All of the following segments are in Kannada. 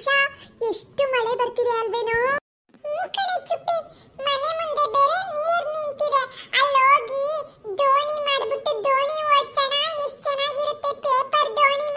ಗಿರೀಶ ಎಷ್ಟು ಮಳೆ ಬರ್ತಿದೆ ಅಲ್ವೇನೋ? ಕಣೆ ಚುಪ್ಪಿ, ಮನೆ ಮುಂದೆ ಬೇರೆ ನೀರ್ ನಿಂತಿದೆ. ಅಲ್ಲೋಗಿ ದೋಣಿ ಮಾಡ್ಬಿಟ್ಟು ದೋಣಿ ಓಡಿಸೋಣ, ಎಷ್ಟು ಚೆನ್ನಾಗಿರುತ್ತೆ ಪೇಪರ್ ದೋಣಿ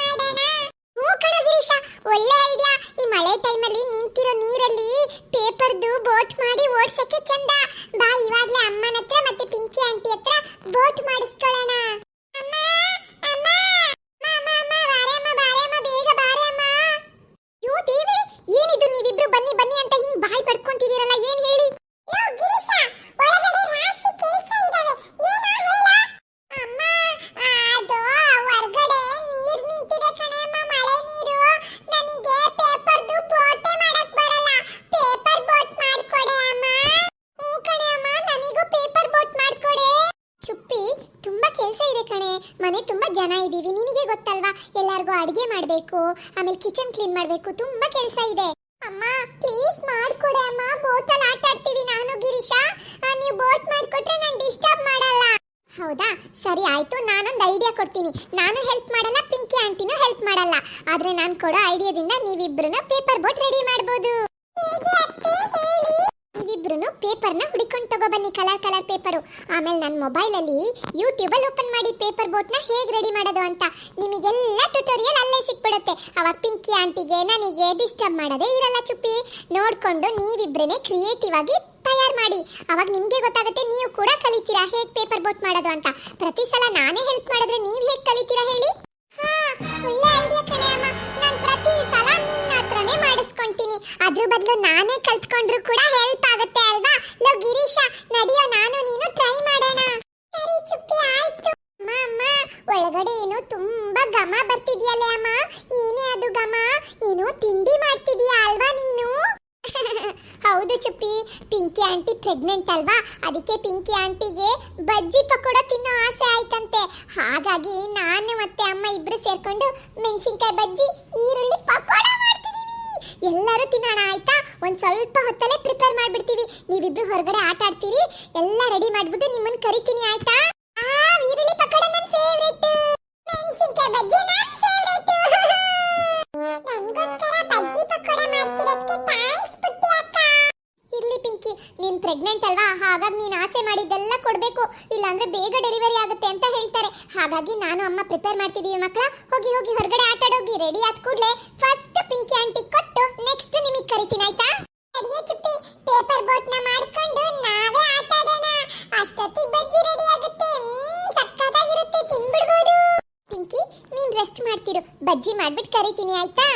ಕೆಲಸ ಇದೆ ಕಣೆ. ಮನೆ ತುಂಬಾ ಜನ ಇದ್ದೀವಿ, ನಿನಗೆ ಗೊತ್ತಲ್ವಾ? ಎಲ್ಲಾರ್ಗೂ ಅಡಿಗೆ ಮಾಡಬೇಕು, ಆಮೇಲೆ ಕಿಚನ್ ಕ್ಲೀನ್ ಮಾಡಬೇಕು, ತುಂಬಾ ಕೆಲಸ ಇದೆ. ಅಮ್ಮ ಪ್ಲೀಸ್ ಮಾಡ್ಕೊಡೆ ಅಮ್ಮ. ಬೋಟಲ್ಲಿ ಆಟ ಆಡ್ತೀವಿ ನಾನು, ಗಿರೀಶಾ. ನೀವು ಬೋಟ್ ಮಾಡ್ಕೊಟ್ರೆ ನಾನು ಡಿಸ್ಟರ್ಬ್ ಮಾಡಲ್ಲ. ಹೌದಾ? ಸರಿ ಆಯ್ತು, ನಾನೊಂದು ಐಡಿಯಾ ಕೊಡ್ತೀನಿ. ನಾನು ಹೆಲ್ಪ್ ಮಾಡಲ್ಲ, ಪಿಂಕಿ ಆಂಟಿನೂ ಹೆಲ್ಪ್ ಮಾಡಲ್ಲ. ಆದ್ರೆ ನಾನು ಕೊಡೋ ಐಡಿಯಾದಿಂದ ನೀವಿಬ್ರು ಪೇಪರ್ ಬೋಟ್ ರೆಡಿ ಮಾಡ್ಬೋದು. ನೀವಿಬ್ರು ಪೇಪರ್ನ ಹುಡಿಕೊಂಡು ತಗೊಬನ್ನಿ ಕಲರ್ ಕಲರ್ ಪೇಪರು. ಆಮೇಲೆ ನನ್ನ ಮೊಬೈಲಲ್ಲಿ ಯೂಟ್ಯೂಬಲ್ಲಿ ಓಪನ್ ಮಾಡಿ ಪೇಪರ್ ಬೋಟ್ನ ಹೇಗೆ ರೆಡಿ ಮಾಡೋದು ಅಂತ. ನಿಮಗೆಲ್ಲ ಟ್ಯುಟೋರಿಯಲ್ ಅಲ್ಲೇ ಸಿಕ್ಬಿಡುತ್ತೆ. ಅವಾಗ ಪಿಂಕಿ ಆಂಟಿಗೆ, ನನಗೆ ಡಿಸ್ಟರ್ಬ್ ಮಾಡೋದೇ ಇರಲ್ಲ ಚುಪ್ಪಿ. ನೋಡ್ಕೊಂಡು ನೀವಿಬ್ರೇ ಕ್ರಿಯೇಟಿವ್ ಆಗಿ ತಯಾರು ಮಾಡಿ. ಅವಾಗ ನಿಮಗೆ ಗೊತ್ತಾಗುತ್ತೆ ನೀವು ಕೂಡ ಕಲಿತೀರಾ ಹೇಗೆ ಪೇಪರ್ ಬೋಟ್ ಮಾಡೋದು ಅಂತ. ಪ್ರತಿ ಸಲ ನಾನೇ ಹೆಲ್ಪ್ ಮಾಡಿದ್ರೆ ನೀವು ಹೇಗೆ ಕಲಿತೀರಾ ಹೇಳಿ? ನಾನು ಪ್ರತಿ ಸಲ ಹತ್ರನೇ ಮಾಡಿಸ್ಕೊಂತೀನಿ. ಅದ್ರ ಬದಲು ನಾನೇ ಕಲ್ತ್ಕೊಂಡ್ರು ಕೂಡ ಪಿಂಕಿ ಆಂಟಿ ಪ್ರೆಗ್ನೆಂಟ್ ಅಲ್ವಾ? ಅದಕ್ಕೆ ಪಿಂಕಿ ಆಂಟಿಗೆ ಬಜ್ಜಿ ಪಕೋಡ ತಿನ್ನೋ ಆಸೆ ಆಯ್ತಂತೆ. ಹಾಗಾಗಿ ನಾನು ಮತ್ತೆ ಅಮ್ಮ ಇಬ್ರು ಸೇರ್ಕೊಂಡು ಮೆಣಸಿನ್ಕಾಯಿ ಬಜ್ಜಿ, ಈರುಳ್ಳಿ ಪಕೋಡ ಮಾಡ್ತಿದೀವಿ. ಎಲ್ಲರೂ ತಿನ್ನೋಣ ಆಯ್ತಾ? ಒಂದ್ ಸ್ವಲ್ಪ ಹೊತ್ತಲ್ಲೇ ಪ್ರಿಪೇರ್ ಮಾಡ್ಬಿಡ್ತೀವಿ. ನೀವಿಬ್ರು ಹೊರಗಡೆ ಆಟ ಆಡ್ತೀರಿ? ಎಲ್ಲ ರೆಡಿ ಮಾಡ್ಬಿಟ್ಟು ನಿಮ್ಮನ್ನ ಕರಿತೀನಿ ಆಯ್ತಾ? ಆ, ಈರುಳ್ಳಿ ಪಕೋಡ ನನ್ನ ಬಜ್ಜಿ ಪಕೋಡ ಮಾಡ್ತಿರೋದಕ್ಕೆ ಥ್ಯಾಂಕ್ಸ್ ಪುಟ್ಟಿ ಅಕ್ಕ ಇರ್ಲಿ ಪಿಂಕಿ ನೀನ್ ಪ್ರೆಗ್ನೆಂಟ್ ಅಲ್ವಾ? ಹಾಗಾಗಿ ನೀನು ಆಸೆ ಮಾಡಿದ್ದೆಲ್ಲ ಕೊಡ್ಬೇಕು. ಇಲ್ಲಾಂದ್ರೆ ಬೇಗ ಡೆಲಿವರಿ ಆಗುತ್ತೆ ಅಂತ ಹೇಳ್ತಾರೆ. ಹಾಗಾಗಿ ನಾನು ಅಮ್ಮ ಪ್ರಿಪೇರ್ ಮಾಡ್ತಿದ್ದೀವಿ ಮಕ್ಕಳ. ಹೋಗಿ ಹೋಗಿ, ಹೊರಗಡೆ ಆಟ ಆಡೋಗಿ ರೆಡಿ ಆದ ಕೂಡಲೇ ಫಸ್ಟ್ ಪಿಂಕಿ ಆಂಟಿ ಕೊಟ್ಟು ನೆಕ್ಸ್ಟ್ ನಿಮಗೆ ಕರಿತೀನಿ ಆಯ್ತಾ? ಅಡಿಗೆ ಚುಪ್ಪಿ ಪೇಪರ್ ಬೋಟ್ನ ಮಾಡ್ಕೊಂಡು ನಾವೇ ಆಟ ಆಡೋಣ. ಅಷ್ಟೊತ್ತಿಗೆ ಬಜ್ಜಿ ರೆಡಿ ಆಗುತ್ತೆ. ಸಕ್ಕತ್ತಾಗಿರುತ್ತೆ, ತಿನ್ಬಿಡ್ಬೋದು. ಪಿಂಕಿ ನೀನ್ ರೆಸ್ಟ್ ಮಾಡ್ತಿರು. ಬಜ್ಜಿ ಮಾಡ್ಬಿಟ್ಟು ಕರಿತೀನಿ ಆಯ್ತಾ?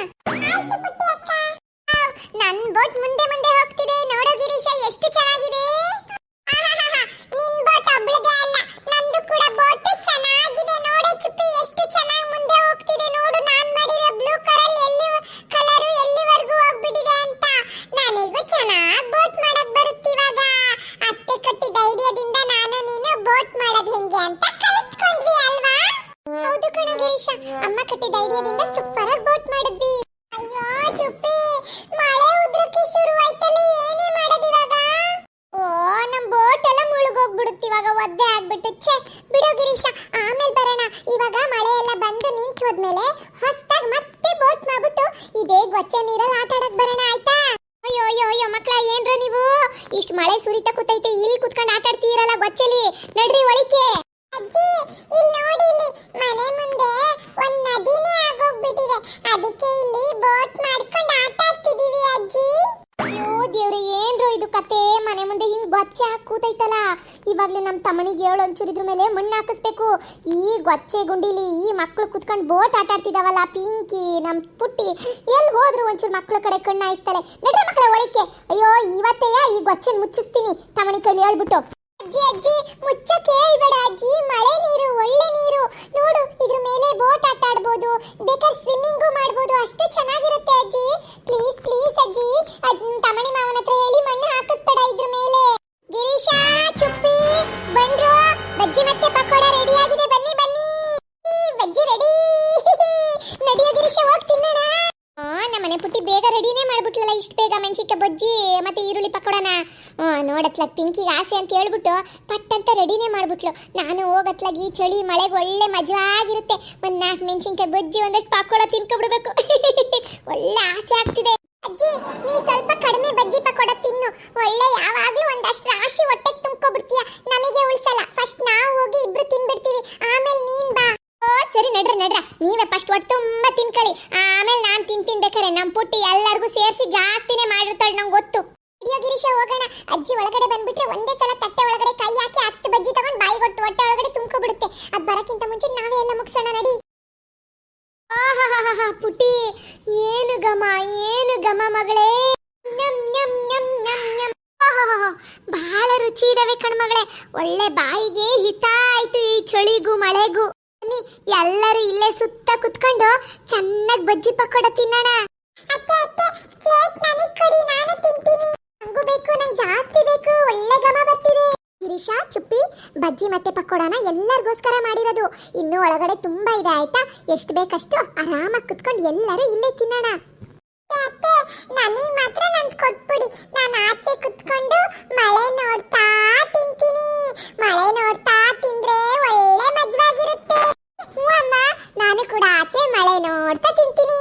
ಆಯ್ತು ಪುಟ್ಟಿ ಅಕ್ಕ. ನನ್ ಬೋಟ್ ಮುಂದೆ ಮುಂದೆ ಹೋಗ್ತಿದೆ. ನೋಡು ಗಿರೀಶ, ಎಷ್ಟು ಚೆನ್ನಾಗಿದೆ. ನಿನ್ ಬೋಟ್ ನಂದು ಕೂಡ ಬೋಟ್ ಚೆನ್ನಾಗಿದೆ ಎಷ್ಟು ಚೆನ್ನಾಗಿ ಮುಂದೆ ಹೋಗ್ತಿದೆ ನೋಡು. ನಾನ್ ಬ್ಲೂ ಕಲರ್ ಎಲ್ಲಿ ಕಲರ್ ಎಲ್ಲಿವರೆಗೂ ಅಂತ. ನನಗೂ ಚೆನ್ನಾಗಿ ಬೋಟ್ ಮಾಡಕ್ ಬರುತ್ತೆ ಇವಾಗ. ಅತ್ತೆ ಕೊಟ್ಟಿದ್ದ ಐಡಿಯಾದಿಂದ ನಾನು ನೀನು ಬೋಟ್ ಅಂತ ಅಮ್ಮ ಸೂಪರ್ ಆಗಿ ಬೋಟ್ ಮಾಡಿದ್ವಿ ಅಯ್ಯೋ ಚುಪ್ಪಿ ಮಳೆ ಉದ್ರಕ್ಕೆ ಶುರು ಆಯ್ತಲ್ಲ ಏನೇ ಮಾಡೋದು ಇವಾಗ ಓ ನಮ್ ಬೋಟ್ ಎಲ್ಲ ಮುಳುಗೋಗ್ಬಿಡುತ್ತೆ ಇವಾಗ ಒದ್ದೆ ಆಗ್ಬಿಟ್ಟು, ಛೇ, ಬಿಡೋ ಗಿರೀಶ, ಆಮೇಲೆ ಬರೋಣ. ಇವಾಗ ಮಳೆ ಎಲ್ಲ ಬಂದು ನಿಂತು ಹೋದ್ಮೇಲೆ ಹೊಸ್ದಾಗ್ ಮತ್ತೆ ಬೋಟ್ ಮಾಡ್ಬಿಟ್ಟು ಇದೇ ಗೊಚ್ಚೆ ನೀರಲ್ಲಿ ಆಟ ಆಡಕ್ ಬರೋಣ, ಆಯ್ತಾ? ಅಯ್ಯೋ ಅಯ್ಯೋ ಅಯ್ಯೋ, ಮಕ್ಳ, ಏನ್ರ ನೀವು? ಇಷ್ಟ್ ಮಳೆ ಸುರಿತಾ ಕೂತೈತೆ, ಇಲ್ಲಿ ಕುತ್ಕೊಂಡು ಆಟ ಆಡ್ತೀರಲ್ಲ ಗೊಚ್ಚಲಿ ನಡ್ರಿ ಒಳಿಕೆ ಅಜ್ಜಿ, ಇಲ್ಲಿ ನೋಡಿ, ಇಲ್ಲಿ ಮನೆ ಮುಂದೆ ಒಂದ್ ನದಿನೇ ಆಗೋಗ್ಬಿಟ್ಟಿದೆ. ಅದಕ್ಕೆ ಇಲ್ಲಿ ಬೋಟ್ ಮಾಡ್ಕೊಂಡು ಆಟ ಆಡ್ತಿದೀವಿ ಅಜ್ಜಿ. ಅಯ್ಯೋ ದೇವ್ರೆ, ಏನ್ರೋ ಇದು ಕತೆ? ಮನೆ ಮುಂದೆ ಹಿಂಗ್ ಗೊಚ್ಚೆ ಹಾಕಿ ಕೂತೈತಲ್ಲ. ಇವಾಗ್ಲೇ ನಮ್ಮ ತಮ್ಮನಿಗೆ ಹೇಳು ಒಂಚೂರು ಇದ್ರ ಮೇಲೆ ಮಣ್ಣು ಹಾಕಿಸ್ಬೇಕು. ಈ ಗೊಚ್ಚೆ ಗುಂಡಿಲಿ ಈ ಮಕ್ಳು ಕುತ್ಕೊಂಡು ಬೋಟ್ ಆಟ ಆಡ್ತಿದಾವಲ್ಲ, ಪಿಂಕಿ ನಮ್ಮ ಪುಟ್ಟಿ. ಎಲ್ಲಿ ಹೋದ್ರು ಒಂಚೂರು ಮಕ್ಕಳ ಕಡೆ ಕಣ್ಣು ಹಾಯಿಸ್ತಾಳೆ ನಡ್ರಿ ಮಕ್ಕಳ ಒಳಿಕೆ ಅಯ್ಯೋ ಇವತ್ತೆಯ ಈ ಗೊಚ್ಚೆ ಮುಚ್ಚಿಸ್ತೀನಿ. ತಮ್ಮನಿ ಕೈಲಿ ಹೇಳ್ಬಿಟ್ಟು. ಅಜ್ಜಿ ಅಜ್ಜಿ, ಮುಚ್ಚಕ್ಕೆ ಹೇಳ್ಬೇಡ ಅಜ್ಜಿ. ಮಳೆ ನೀರು, ಒಳ್ಳೆ ನೀರು. ನೋಡು, ಇದ್ರ ಮೇಲೆ ಬೋಟ್ ಆಟ ಆಡ್ಬೋದು. ಬೇಕಾದ್ರೆ ಸ್ವಿಮ್ಮಿಂಗು ಮಾಡ್ಬೋದು. ಅಷ್ಟು ಚೆನ್ನಾಗಿರುತ್ತೆ ಅಜ್ಜಿ. ಪ್ಲೀಸ್ ಪ್ಲೀಸ್ ಅಜ್ಜಿ. ಅದ್ ರೆಡಿನೇ ಮಾಡ್ಬಿಟ್ಲಲ್ಲ ಇಷ್ಟು ಬೇಗ ಮೆಣಸಿನ್ಕಾಯಿ ಬಜ್ಜಿ, ಮತ್ತೆ ಈರುಳ್ಳಿ ಪಕೋಡನ? ನೋಡತ್ಲ ಪಿಂಕಿಗೆ ಆಸೆ ಅಂತ ಹೇಳ್ಬಿಟ್ಟು ಪಟ್ ಅಂತ ರೆಡಿನೇ ಮಾಡ್ಬಿಟ್ಲು. ನಾನು ಹೋಗತ್ಲಾಗಿ ಚಳಿ ಮಳೆಗೆ ಒಳ್ಳೆ ಮಜವಾಗಿರುತ್ತೆ. ಒಂದು ನಾಲ್ಕು ಮೆಣಸಿನ್ಕಾಯಿ ಬಜ್ಜಿ, ಒಂದಷ್ಟು ಪಕೋಡ ತಿನ್ಕೊಬಿಡ್ಬೇಕು. ಆಮೇಲೆ ನಾನ್ ತಿನ್ ತಿನ್ಬೇಕಾರೆ ನಮ್ ಪುಟ್ಟಿ ಎಲ್ಲರಿಗೂ ಸೇರಿಸಿ ಜಾಸ್ತಿನೇ ಮಾಡಿರ್ತಾಳೆ ನಂಗೆ ಗೊತ್ತು. ಗಿರೀಶ ಹೋಗೋಣ. ಅಜ್ಜಿ ಒಳಗಡೆ ಬಂದ್ಬಿಟ್ರೆ ಒಂದೇ ಸಲ ತಟ್ಟೆ ಒಳಗಡೆ ಕೈ ಹಾಕಿ ಹತ್ತು ಬಜ್ಜಿ ತಗೊಂಡ್ ಬಾಯಿ ಕೊಟ್ಟು ಹೊಟ್ಟೆ ಒಳಗಡೆ ತುಂಬ್ಕೊಬಿಡುತ್ತೆ. ಅದ್ ಬರಕ್ಕಿಂತ ಮುಂಚೆ ನಾವೇ ಎಲ್ಲ ಮುಗಿಸೋಣ ನಡಿ. ಆಹಾಹಾಹಾ, ಪುಟಿ ಏನು ಗಮ ಏನು ಗಮ ಮಗಳೇ. ಬಹಳ ರುಚಿ ಇದಾವೆ ಕಣ್ಮಗಳೇ ಒಳ್ಳೆ ಬಾಯಿಗೆ ಹಿತ ಆಯ್ತು ಈ ಚಳಿಗೂ ಮಳೆಗೂ. ಬನ್ನಿ ಎಲ್ಲರೂ ಇಲ್ಲೇ ಸುತ್ತ ಕುತ್ಕೊಂಡು ಚೆನ್ನಾಗಿ ಬಜ್ಜಿ ಪಕೋಡ ತಿನ್ನೋಣ. ಅತ್ತೆ ಅತ್ತೆ ಪ್ಲೇಟ್ ನನಗೆ ಕೊಡಿ ನಾನು ತಿಂತೀನಿ. ನಂಗೂ ಬೇಕು ನಂಗೆ ಜಾಸ್ತಿ ಬೇಕು. ಒಳ್ಳೆ ಘಮ ಬರ್ತಿದೆ. ಗಿರೀಶ ಚುಪ್ಪಿ ಬಜ್ಜಿ ಮತ್ತೆ ಪಕೋಡನ ಎಲ್ಲರಿಗೋಸ್ಕರ ಮಾಡಿರೋದು. ಇನ್ನು ಒಳಗಡೆ ತುಂಬಾ ಇದೆ ಆಯ್ತಾ? ಎಷ್ಟು ಬೇಕಷ್ಟು ಆರಾಮಾಗಿ ಕುತ್ಕೊಂಡು ಎಲ್ಲರೂ ಇಲ್ಲೇ ತಿನ್ನೋಣ. ಅತ್ತೆ ನನಗೆ ಮಾತ್ರ ನಂದು ಕೊಟ್ಬಿಡಿ. ನಾನು ಆಚೆ ಕುತ್ಕೊಂಡು ಮಳೆ ನೋಡ್ತಾ ತಿಂತೀನಿ. ಮಳೆ ನೋಡ್ತಾ ತಿಂದ್ರೆ ಒಳ್ಳೆ ಮಜವಾಗಿರುತ್ತೆ ಹ್ಞೂ ಅಮ್ಮ ನಾನು ಕೂಡ ಆಚೆ ಮಳೆ ನೋಡ್ತಾ ತಿಂತೀನಿ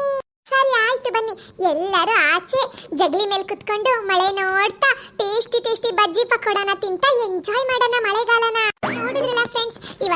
ಸರಿ ಆಯ್ತು ಬನ್ನಿ ಎಲ್ಲರೂ ಆಚೆ ಜಗಲಿ ಮೇಲೆ ಕುತ್ಕೊಂಡು ಮಳೆ ನೋಡ್ತಾ ಟೇಸ್ಟಿ ಟೇಸ್ಟಿ ಬಜ್ಜಿ ಪಕೋಡನ ತಿಂತಾ ಎಂಜಾಯ್ ಮಾಡೋಣ ಮಳೆಗಾಲನ.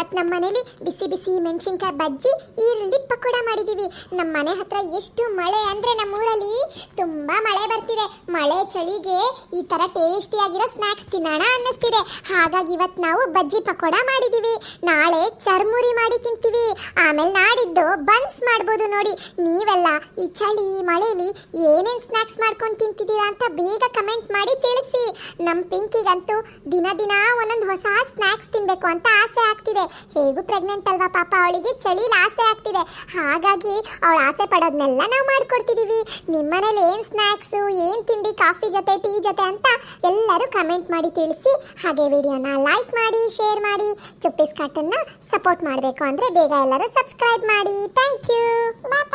ಇವತ್ತು ನಮ್ಮ ಮನೇಲಿ ಬಿಸಿ ಬಿಸಿ ಮೆಣಸಿನ್ಕಾಯಿ ಬಜ್ಜಿ, ಈರುಳ್ಳಿ ಪಕೋಡ ಮಾಡಿದೀವಿ. ನಮ್ಮ ಮನೆ ಹತ್ರ ಎಷ್ಟು ಮಳೆ ಅಂದ್ರೆ ನಮ್ಮೂರಲ್ಲಿ ತುಂಬಾ ಮಳೆ ಬರ್ತಿದೆ. ಮಳೆ ಚಳಿಗೆ ಈ ತರ ಟೇಸ್ಟಿ ಆಗಿರೋ ಸ್ನಾಕ್ಸ್ ತಿನ್ನೋಣ ಅನ್ನಿಸ್ತಿದೆ. ಹಾಗಾಗಿ ಇವತ್ತು ನಾವು ಬಜ್ಜಿ ಪಕೋಡ ಮಾಡಿದೀವಿ. ನಾಳೆ ಚರ್ಮುರಿ ಮಾಡಿ ತಿಂತೀವಿ. ಆಮೇಲೆ ನಾಡಿದ್ದು ಬನ್ಸ್ ಮಾಡ್ಬೋದು ನೋಡಿ. ನೀವೆಲ್ಲ ಈ ಚಳಿ ಮಳೆಯಲ್ಲಿ ಏನೇನ್ ಸ್ನಾಕ್ಸ್ ಮಾಡ್ಕೊಂಡು ತಿಂತಿದ್ದೀರಾ ಅಂತ ಬೇಗ ಕಮೆಂಟ್ ಮಾಡಿ ತಿಳಿಸಿ. ನಮ್ಮ ಪಿಂಕಿಗಂತೂ ದಿನ ದಿನ ಒಂದೊಂದು ಹೊಸ ಸ್ನಾಕ್ಸ್ ತಿನ್ನಬೇಕು ಅಂತ ಆಸೆ ಆಗ್ತಿದೆ. ಹೇಗೂ ಪ್ರೆಗ್ನೆಂಟ್ ಅಲ್ವಾ ಪಾಪ? ಅವಳಿಗೆ ಚಳಿ ಆಸೆ ಆಗ್ತಿದೆ. ಹಾಗಾಗಿ ಅವಳ ಆಸೆ ಪಡೋದನ್ನೆಲ್ಲ ನಾವು ಮಾಡ್ಕೊಡ್ತಿದೀವಿ. ನಿಮ್ಮನೇಲಿ ಏನು ಸ್ನ್ಯಾಕ್ಸು ಏನು ತಿಂಡಿ ಕಾಫಿ ಜೊತೆ ಟೀ ಜೊತೆ ಅಂತ ಎಲ್ಲರೂ ಕಮೆಂಟ್ ಮಾಡಿ ತಿಳಿಸಿ. ಹಾಗೆ ವಿಡಿಯೋನ ಲೈಕ್ ಮಾಡಿ ಶೇರ್ ಮಾಡಿ ಚುಪ್ಪಿಸ್ ಕಾಟನ್ನು ಸಪೋರ್ಟ್ ಮಾಡಬೇಕು ಅಂದರೆ ಬೇಗ ಎಲ್ಲರೂ ಸಬ್ಸ್ಕ್ರೈಬ್ ಮಾಡಿ. Thank you bye